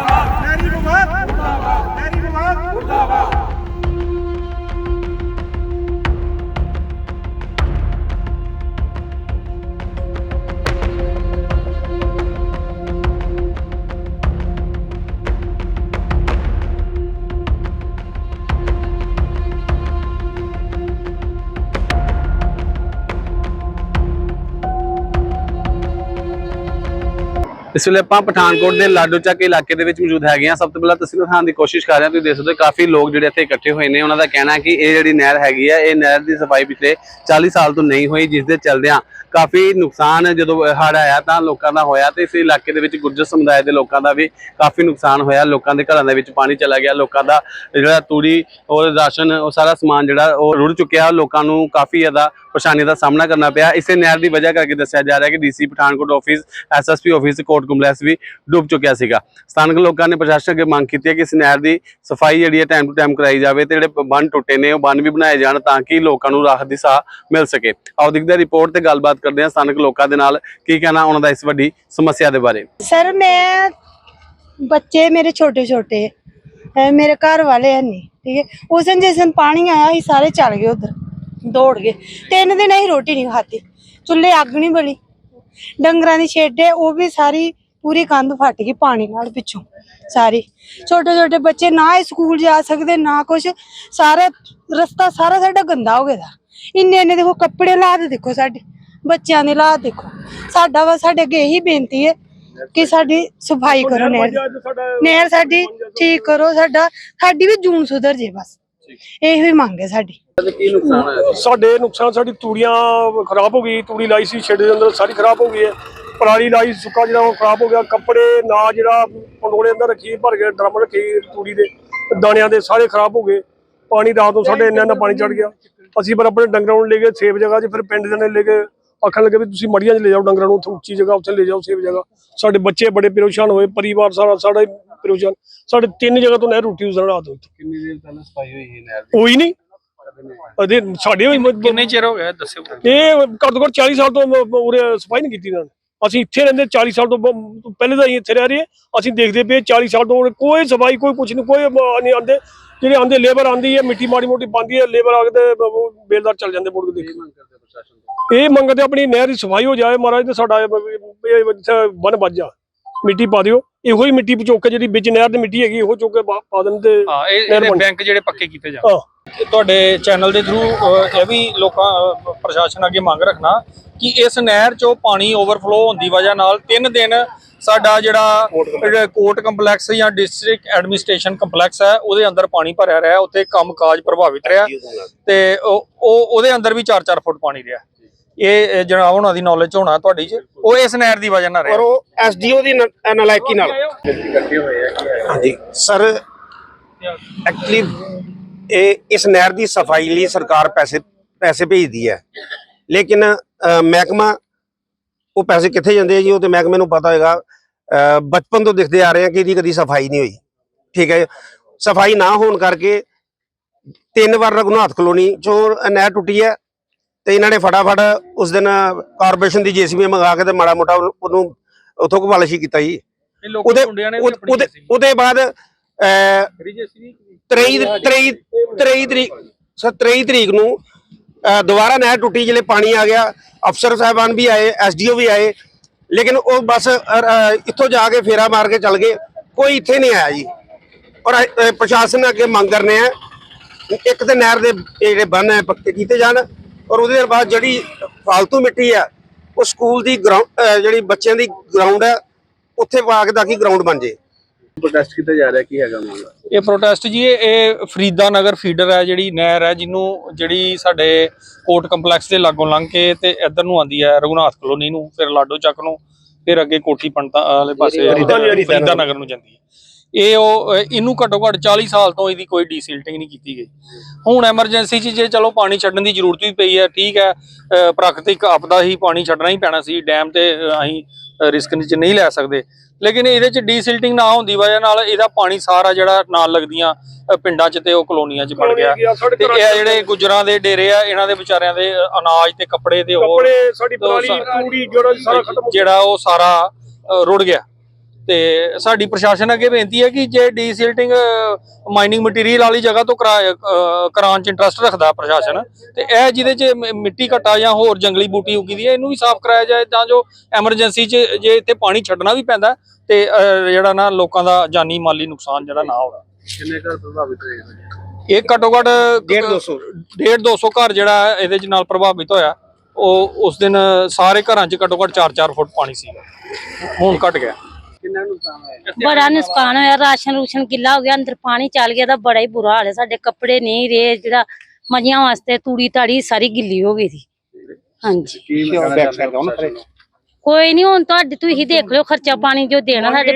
ਮੁਰਦਾਬਾਦ। ਨਹਿਰੀ ਵਿਭਾਗ ਇਸ ਵੇਲੇ ਆਪਾਂ ਪਠਾਨਕੋਟ ਦੇ ਲਾਡੋ ਚੱਕ ਇਲਾਕੇ ਦੇ ਵਿੱਚ ਮੌਜੂਦ ਹੈਗੇ ਆ ਸਭ ਤੋਂ ਪਹਿਲਾਂ ਤਸਵੀਰ ਦਿਖਾਉਣ ਦੀ ਕੋਸ਼ਿਸ਼ ਕਰ ਰਹੇ ਹਾਂ। ਤੁਸੀਂ ਦੇਖ ਸਕਦੇ ਹੋ ਕਾਫੀ ਲੋਕ ਜਿਹੜੇ ਇੱਥੇ ਇਕੱਠੇ ਹੋਏ ਨੇ। ਉਹਨਾਂ ਦਾ ਕਹਿਣਾ ਹੈ ਕਿ ਇਹ ਜਿਹੜੀ ਨਹਿਰ ਹੈਗੀ ਆ ਇਹ ਨਹਿਰ ਦੀ ਸਫ਼ਾਈ ਪਿਛਲੇ 40 ਸਾਲ ਤੋਂ ਨਹੀਂ ਹੋਈ, ਜਿਸ ਦੇ ਚੱਲਦਿਆਂ ਕਾਫੀ ਨੁਕਸਾਨ ਜਦੋਂ ਹੜ ਆਇਆ ਤਾਂ ਲੋਕਾਂ ਦਾ ਹੋਇਆ ਤੇ ਇਸ ਇਲਾਕੇ ਦੇ ਵਿੱਚ ਗੁਰਜਰ ਸਮੁਦਾਇ ਦੇ ਲੋਕਾਂ ਦਾ ਵੀ ਕਾਫੀ ਨੁਕਸਾਨ ਹੋਇਆ। ਲੋਕਾਂ ਦੇ ਘਰਾਂ ਦੇ ਵਿੱਚ ਪਾਣੀ ਚਲਾ ਗਿਆ। ਲੋਕਾਂ ਦਾ ਜਿਹੜਾ ਤੂੜੀ ਔਰ ਰਾਸ਼ਨ, ਉਹ ਸਾਰਾ ਸਮਾਨ ਜਿਹੜਾ, ਉਹ ਰੁੜ ਚੁੱਕਿਆ। ਲੋਕਾਂ ਨੂੰ ਕਾਫੀ ਜ਼ਿਆਦਾ ਪਰੇਸ਼ਾਨੀ ਦਾ ਸਾਹਮਣਾ ਕਰਨਾ ਪਿਆ। ਇਸੇ ਨਹਿਰ ਦੀ ਵਜ੍ਹਾ ਕਰਕੇ ਦੱਸਿਆ ਜਾ ਰਿਹਾ ਕਿ DC Pathankot office SSP office court complex ਵੀ ਡੁੱਬ ਚੁੱਕਿਆ ਸੀਗਾ। ਸਥਾਨਕ ਲੋਕਾਂ ਨੇ ਪ੍ਰਸ਼ਾਸਨ ਅੱਗੇ ਮੰਗ ਕੀਤੀ ਹੈ ਕਿ ਇਸ ਨਹਿਰ ਦੀ ਸਫ਼ਾਈ ਜਿਹੜੀ ਹੈ ਟਾਈਮ ਟੂ ਟਾਈਮ ਕਰਾਈ ਜਾਵੇ ਤੇ ਜਿਹੜੇ ਬੰਨ ਟੁੱਟੇ ਨੇ, ਉਹ ਬੰਨ ਵੀ ਬਣਾਏ ਜਾਣ ਤਾਂ ਕਿ ਲੋਕਾਂ ਨੂੰ ਰਾਹਤ ਦੀ ਸਾਹ ਮਿਲ ਸਕੇ। ਆਓ ਦੇਖਦੇ ਹਾਂ ਰਿਪੋਰਟ ਤੇ ਗੱਲਬਾਤ ਕਰਦੇ ਹਾਂ ਸਥਾਨਕ ਲੋਕਾਂ ਦੇ ਨਾਲ। ਕੀ ਕਹਿਣਾ ਉਹਨਾਂ ਦਾ ਇਸ ਵੱਡੀ ਸਮੱਸਿਆ ਦੇ ਬਾਰੇ? ਸਰ, ਮੈਂ ਬੱਚੇ ਮੇਰੇ ਛੋਟੇ ਛੋਟੇ ਮੇਰੇ ਘਰ ਵਾਲੇ ਹੈ ਨਹੀਂ ਠੀਕ ਹੈ। ਉਸ ਦਿਨ ਜਿਸ ਦਿਨ ਪਾਣੀ ਆਇਆ ਸੀ, ਸਾਰੇ ਚੱਲ ਗਏ ਉਧਰ, ਦੌੜ ਗਏ। ਤਿੰਨ ਦਿਨ ਅਸੀਂ ਰੋਟੀ ਨਹੀਂ ਖਾਧੀ, ਚੁੱਲ੍ਹੇ ਅੱਗ ਨਹੀਂ ਬਲੀ। ਡੰਗਰਾਂ ਦੀ ਸ਼ੇਡ ਹੈ ਉਹ ਵੀ ਸਾਰੀ ਪੂਰੀ ਕੰਧ ਫਟ ਗਈ ਪਾਣੀ ਨਾਲ ਪਿੱਛੋਂ, ਸਾਰੀ। ਛੋਟੇ ਛੋਟੇ ਬੱਚੇ ਨਾ ਹੀ ਸਕੂਲ ਜਾ ਸਕਦੇ, ਨਾ ਕੁਛ। ਸਾਰਾ ਰਸਤਾ ਸਾਰਾ ਸਾਡਾ ਗੰਦਾ ਹੋ ਗਿਆ ਦਾ। ਇੰਨੇ ਇੰਨੇ ਦੇਖੋ, ਕੱਪੜੇ ਲਾਹ ਦੇਖੋ ਸਾਡੇ। ਬੱਚਿਆਂ ਦੇ ਲਾਹ ਦੇਖੋ। ਸਾਡਾ ਵਾ ਸਾਡੇ ਅੱਗੇ ਇਹੀ ਬੇਨਤੀ ਹੈ ਕਿ ਸਾਡੀ ਸਫ਼ਾਈ ਕਰੋ ਨਹਿਰ ਦੀ। ਨਹਿਰ ਸਾਡੀ ਠੀਕ ਕਰੋ ਸਾਡਾ ਸਾਡੀ ਵੀ ਜੂਨ ਸੁਧਰ ਜੇ ਬਸ। ਇਹੋ ਹੀ ਮੰਗ ਹੈ ਸਾਡੀ। ਸਾਡੇ ਨੁਕਸਾਨ ਸਾਡੀ ਤੂੜੀਆਂ ਖਰਾਬ ਹੋ ਗਈ ਤੂੜੀ ਲਾਈ ਸੀ ਛੇੜੇ ਦੇ ਅੰਦਰ ਸਾਰੀ ਖਰਾਬ ਹੋ ਗਈ ਹੈ। ਪਰਾਲੀ ਲਾਈ ਸੁੱਕਾ ਜਿਹੜਾ ਉਹ ਖਰਾਬ ਹੋ ਗਿਆ ਕੱਪੜੇ ਨਾ ਜਿਹੜਾ ਪੰਡੋਲੇ ਅੰਦਰ ਰੱਖੀ ਭਰ ਕੇ ਡਰਮ ਰੱਖੀ ਤੂੜੀ ਦੇ ਦਾਣਿਆਂ ਦੇ ਸਾਰੇ ਖਰਾਬ ਹੋ ਗਏ। ਪਾਣੀ ਰਾਤ ਨੂੰ ਸਾਡੇ ਇੰਨਾ ਇੰਨਾ ਪਾਣੀ ਚੜ ਗਿਆ। ਅਸੀਂ ਪਰ ਆਪਣੇ ਡੰਗਰਾਂ ਨੂੰ ਲੈ ਕੇ ਸੇਫ ਜਗ੍ਹਾ 'ਚ ਫਿਰ ਪਿੰਡ ਦੇ ਨੇ ਲੈ ਕੇ ਆਖਣ ਲੱਗੇ ਵੀ ਤੁਸੀਂ ਮੜੀਆਂ 'ਚ ਲੈ ਜਾਓ ਡੰਗਰਾਂ ਨੂੰ ਉੱਥੇ ਉੱਚੀ ਜਗ੍ਹਾ ਉੱਥੇ ਲੈ ਜਾਓ ਸੇਫ ਜਗ੍ਹਾ। ਸਾਡੇ ਬੱਚੇ ਬੜੇ ਪਰੇਸ਼ਾਨ ਹੋਏ ਪਰਿਵਾਰ ਸਾਰਾ ਸਾਡਾ ਹੀ ਪਰੇਸ਼ਾਨ। ਸਾਡੇ ਤਿੰਨ ਜਗ੍ਹਾ ਤੋਂ ਨਹਿਰ ਰੁੱਟੀ ਉਸ ਦਿਨ ਰਾਤ ਨੂੰ ਕਿੰਨੀ ਦੇਰ ਪਹਿਲਾਂ ਸਫ਼ਾਈ ਹੋਈ ਹੈ ਨਹਿਰ ਦੀ? ਹੋਈ ਨਹੀਂ ਅਦੇ ਸਾਡੇ ਵੀ ਕਿੰਨੇ ਚਿਰ ਹੋ ਗਿਆ ਦੱਸਿਓ ਇਹ ਘੱਟ ਤੋਂ ਘੱਟ 40 ਸਾਲ ਤੋਂ ਉਰੇ ਸਫ਼ਾਈ ਨਹੀਂ ਕੀਤੀ ਇਹਨਾਂ ਨੇ। ਅਸੀਂ ਇੱਥੇ ਰਹਿੰਦੇ 40 ਸਾਲ ਤੋਂ ਬ- ਪਹਿਲੇ ਦਾ ਹੀ ਇੱਥੇ ਰਹਿ ਰਹੇ ਹਾਂ। ਅਸੀਂ ਦੇਖਦੇ ਪਏ 40 ਸਾਲ ਤੋਂ ਉਰੇ ਕੋਈ ਸਫ਼ਾਈ ਕੋਈ ਕੁਛ ਨਹੀਂ ਕੋਈ ਨਹੀਂ ਆਂਦੇ। ਜਿਹੜੇ ਆਂਦੇ ਲੇਬਰ ਆਂਦੀ ਹੈ ਮਿੱਟੀ ਮਾੜੀ ਮੋਟੀ ਪਾਉਂਦੀ ਹੈ ਲੇਬਰ ਆ ਕੇ ਤੇ ਉਹ ਬੇਲਦਾਰ ਚੱਲ ਜਾਂਦੇ ਮੁੜ ਕੇ ਦੇਖੋ ਇਹ ਮੰਗਦੇ ਆਪਣੀ ਨਹਿਰ ਦੀ ਸਫ਼ਾਈ ਹੋ ਜਾਏ ਮਹਾਰਾਜ ਤੇ ਸਾਡਾ ਬਨ ਵੱਜ ਜਾ। ਮਿੱਟੀ ਪਾ ਦਿਓ। ਇਹੋ ਹੀ ਮਿੱਟੀ ਪਚੋਕ ਕੇ ਜਿਹੜੀ ਵਿੱਚ ਨਹਿਰ ਦੀ ਮਿੱਟੀ ਹੈਗੀ ਇਹੋ ਚੁੱਕ ਕੇ ਪਾ ਦੇਣ ਤੇ ਹਾਂ ਇਹ। ਬੈਂਕ ਜਿਹੜੇ ਪੱਕੇ ਕੀਤੇ ਜਾਣ। ਤੁਹਾਡੇ ਚੈਨਲ ਦੇ ਥਰੂ ਇਹ ਵੀ ਲੋਕਾਂ ਪ੍ਰਸ਼ਾਸਨ ਅੱਗੇ ਮੰਗ ਰੱਖਣਾ ਕਿ ਇਸ ਨਹਿਰ ਚੋਂ ਪਾਣੀ ਓਵਰਫਲੋ ਹੋਣ ਦੀ ਵਜ੍ਹਾ ਨਾਲ ਤਿੰਨ ਦਿਨ ਸਾਡਾ ਜਿਹੜਾ ਕੋਰਟ ਕੰਪਲੈਕਸ ਜਾਂ ਡਿਸਟ੍ਰਿਕਟ ਐਡਮਿਨਿਸਟ੍ਰੇਸ਼ਨ ਕੰਪਲੈਕਸ ਹੈ ਉਹਦੇ ਅੰਦਰ ਪਾਣੀ ਭਰਿਆ ਰਿਹਾ ਉੱਥੇ ਕੰਮਕਾਜ ਪ੍ਰਭਾਵਿਤ ਰਿਹਾ ਤੇ ਉਹ ਉਹ- ਉਹਦੇ ਅੰਦਰ ਵੀ 4-4 ਫੁੱਟ ਪਾਣੀ ਰਿਹਾ ਇਹ ਜਨਾਬ ਉਹਨਾਂ ਦੀ ਨੌਲੇਜ ਹੋਣਾ ਤੁਹਾਡੀ ਚ ਉਹ ਇਸ ਨਹਿਰ ਦੀ ਵਜ੍ਹਾ ਨਾਲ ਰਿਹਾ। ਔਰ ਉਹ ਐਸਡੀਓ ਦੀ ਨਲਾਇਕੀ ਨਾਲ। ਹਾਂਜੀ। ਸਰ ਐਕਚੁਅਲੀ ਇਹ ਇਸ ਨਹਿਰ ਦੀ ਸਫ਼ਾਈ ਲਈ ਸਰਕਾਰ ਪੈਸੇ ਪੈਸੇ ਭੇਜਦੀ ਹੈ। ਲੇਕਿਨ ਮਹਿਕਮਾ ਉਹ ਪੈਸੇ ਕਿੱਥੇ ਜਾਂਦੇ ਆ ਜੀ ਉਹ ਤੇ ਮਹਿਕਮੇ ਨੂੰ ਪਤਾ ਹੋਏਗਾ ਬਚਪਨ ਤੋਂ ਦਿਖਦੇ ਆ ਰਹੇ ਆ ਕਿ ਇਹਦੀ ਕਦੀ ਸਫ਼ਾਈ ਨਹੀਂ ਹੋਈ। ਠੀਕ ਹੈ ਸਫ਼ਾਈ ਨਾ ਹੋਣ ਕਰਕੇ ਤਿੰਨ ਵਾਰ ਰਘੁਨਾਥ ਕਲੋਨੀ ਚੋਂ ਨਹਿਰ ਟੁੱਟੀ ਹੈ ਤੇ ਇਹਨਾਂ ਨੇ ਫਟਾਫਟ ਉਸ ਦਿਨ ਕਾਰਪੋਰੇਸ਼ਨ ਦੀ ਜੀਸੀਬੀ ਮੰਗਾ ਕੇ ਤੇ ਮਾੜਾ ਮੋਟਾ ਉਹਨੂੰ- ਉਥੋਂ ਪਾਲਿਸ਼ੀ ਕੀਤਾ ਜੀ। ਉਹਦੇ ਉਹਦੇ ਬਾਅਦ ਅਹ, ਖਰੀ JCB 23 23 23 ਤਰੀਕ ਸਰ 23 ਤਰੀਕ ਨੂੰ ਦੁਬਾਰਾ ਨਹਿਰ ਟੁੱਟੀ ਜਿਹੜੇ ਪਾਣੀ ਆ ਗਿਆ, ਅਫਸਰ ਸਾਹਿਬਾਨ ਵੀ ਆਏ, ਐਸਡੀਓ ਵੀ ਆਏ, ਲੇਕਿਨ ਉਹ ਬਸ ਇੱਥੋਂ ਜਾ ਕੇ ਫੇਰਾ ਮਾਰ ਕੇ ਚੱਲ ਗਏ, ਕੋਈ ਇੱਥੇ ਨਹੀਂ ਆਇਆ ਜੀ। ਔਰ ਪ੍ਰਸ਼ਾਸਨ ਅੱਗੇ ਮੰਗ ਕਰਨੇ ਆ, ਇੱਕ ਤੇ ਨਹਿਰ ਦੇ ਜਿਹੜੇ ਬੰਨ ਹੈ, ਪੱਕੇ ਕੀਤੇ ਜਾਣ, ਔਰ ਉਹਦੇ ਬਾਅਦ ਜਿਹੜੀ ਫਾਲਤੂ ਮਿੱਟੀ ਆ, ਉਹ ਸਕੂਲ ਦੀ ਗਰਾਊਂਡ ਜਿਹੜੀ ਬੱਚਿਆਂ ਦੀ ਗਰਾਊਂਡ ਹੈ ਉੱਥੇ ਪਾ ਕੇ ਤਾਂ ਕਿ ਗਰਾਊਂਡ ਬਣ ਜੇ। ਪ੍ਰੋਟੈਸਟ ਕੀਤਾ ਜਾ ਰਿਹਾ ਕੀ ਹੈਗਾ ਮਾਮਲਾ? ਇਹ ਪ੍ਰੋਟੈਸਟ ਜੀ ਇਹ ਇਹ ਫਰੀਦਾ ਨਗਰ ਫੀਡਰ ਹੈ ਜਿਹੜੀ ਨਹਿਰ ਹੈ ਜਿਹਨੂੰ ਜਿਹੜੀ ਸਾਡੇ ਕੋਰਟ ਕੰਪਲੈਕਸ ਦੇ ਲਾਗੋਂ ਲੰਘ ਕੇ ਤੇ ਇੱਧਰ ਨੂੰ ਆਂਦੀ ਹੈ ਰਘੁਨਾਥ ਕਲੋਨੀ ਨੂੰ ਫਿਰ ਲਾਡੋ ਚੱਕ ਨੂੰ ਫਿਰ ਅੱਗੇ ਕੋਠੀ ਪੰਡਤਾਂ ਵਾਲੇ ਪਾਸੇ ਫਰੀਦਾ ਨਗਰ ਨੂੰ ਜਾਂਦੀ ਹੈ। ਇਹ ਉਹ ਇਹਨੂੰ ਘੱਟੋ ਘੱਟ 40 ਸਾਲ ਤੋਂ ਇਹਦੀ ਕੋਈ ਡੀਸਿਲਟਿੰਗ ਨਹੀਂ ਕੀਤੀ ਗਈ। ਹੁਣ ਐਮਰਜੈਂਸੀ 'ਚ ਜੇ ਚਲੋ ਪਾਣੀ ਛੱਡਣ ਦੀ ਜ਼ਰੂਰਤ ਵੀ ਪਈ ਹੈ ਠੀਕ ਹੈ ਪ੍ਰਾਕ੍ਰਿਤਿਕ ਆਪਦਾ ਹੀ ਪਾਣੀ ਛੱਡਣਾ ਹੀ ਪੈਣਾ ਸੀ ਡੈਮ ਤੇ ਅਸੀਂ ਰਿਸਕ ਨਹੀਂ ਲੈ ਸਕਦੇ। ਲੇਕਿਨ ਇਹਦੇ 'ਚ ਡੀਸਿਲਟਿੰਗ ਨਾ ਹੋਣ ਦੀ ਵਜ੍ਹਾ ਨਾਲ ਇਹਦਾ ਪਾਣੀ ਸਾਰਾ ਜਿਹੜਾ ਨਾਲ ਲੱਗਦੀਆਂ ਪਿੰਡਾਂ 'ਚ ਤੇ ਉਹ ਕਲੋਨੀਆਂ 'ਚ ਵੜ ਗਿਆ। ਤੇ ਇਹ ਜਿਹੜੇ ਗੁਜਰਾਂ ਦੇ ਡੇਰੇ ਆ ਇਹਨਾਂ ਦੇ ਵਿਚਾਰਿਆਂ ਦੇ ਅਨਾਜ ਤੇ ਕੱਪੜੇ ਤੇ ਹੋਰ ਕੱਪੜੇ ਸਾਡੀ ਤੋਂ ਪਰਾਲੀ ਸਾ- ਤੂੜੀ ਜਿਹੜਾ ਸਾਰਾ ਖਤਮ ਹੋ ਗਿਆ ਜਿਹੜਾ ਉਹ ਸਾਰਾ ਰੁੜ ਗਿਆ। ਤੇ ਸਾਡੀ ਪ੍ਰਸ਼ਾਸਨ ਅੱਗੇ ਬੇਨਤੀ ਹੈ ਕਿ ਜੇ ਡੀਸਿਲਟਿੰਗ ਮਾਈਨਿੰਗ ਮਟੀਰੀਅਲ ਵਾਲੀ ਜਗ੍ਹਾ ਤੋਂ ਕਰਾਉਣ ਚ ਇੰਟਰਸਟ ਰੱਖਦਾ ਪ੍ਰਸ਼ਾਸਨ ਤੇ ਇਹ ਜਿਹਦੇ ਚ ਮਿੱਟੀ ਘਟਾ ਜਾਂ ਹੋਰ ਜੰਗਲੀ ਬੂਟੀ ਉਗੀ ਦੀ ਹੈ ਇਹਨੂੰ ਵੀ ਸਾਫ਼ ਕਰਾਇਆ ਜਾਏ ਤਾਂ ਜੋ ਐਮਰਜੈਂਸੀ ਚ ਜੇ ਇੱਥੇ ਪਾਣੀ ਛੱਡਣਾ ਵੀ ਪੈਂਦਾ ਤੇ ਜਿਹੜਾ ਨਾ ਲੋਕਾਂ ਦਾ ਜਾਨੀ ਮਾਲੀ ਨੁਕਸਾਨ ਜਿਹੜਾ ਨਾ ਹੋਵੇ। ਕਿੰਨੇ ਘਰ ਪ੍ਰਭਾਵਿਤ ਹੋਏ ਇਹ ਘੱਟੋ ਘੱਟ 150 ਡੇਢ 200 ਘਰ ਜਿਹੜਾ ਇਹਦੇ ਚ ਨਾਲ ਪ੍ਰਭਾਵਿਤ ਹੋਇਆ ਉਹ ਉਸ ਦਿਨ ਸਾਰੇ ਘਰਾਂ ਚ ਘੱਟੋ ਘੱਟ 4-4 ਫੁੱਟ ਪਾਣੀ ਸੀ ਹੁਣ ਘਟ ਗਿਆ। ਕਿੰਨਾ ਨੁਕਸਾਨ ਹੋਇਆ? ਬੜਾ ਨੁਕਸਾਨ ਹੋਇਆ ਰਾਸ਼ਨ ਰੂਸ਼ਨ ਗਿੱਲਾ ਹੋ ਗਿਆ ਅੰਦਰ ਪਾਣੀ ਚੱਲ ਗਿਆ ਤਾਂ ਬੜਾ ਹੀ ਬੁਰਾ ਹਾਲ ਹੈ। ਸਾਡੇ ਕੱਪੜੇ ਨਹੀਂ ਰਹੇ ਜਿਹੜਾ ਮਜੀਆਂ ਵਾਸਤੇ ਤੂੜੀ ਤਾੜੀ ਸਾਰੀ ਗਿੱਲੀ ਹੋ ਗਈ ਸੀ। ਹਾਂਜੀ। ਕੀ ਕੋਈ ਨਹੀਂ ਹੁਣ ਤੁਹਾਡੇ ਤੁਸੀਂ ਦੇਖ ਲਿਓ ਖਰਚਾ ਪਾਣੀ ਜੋ ਦੇਣਾ ਸਾਡੀ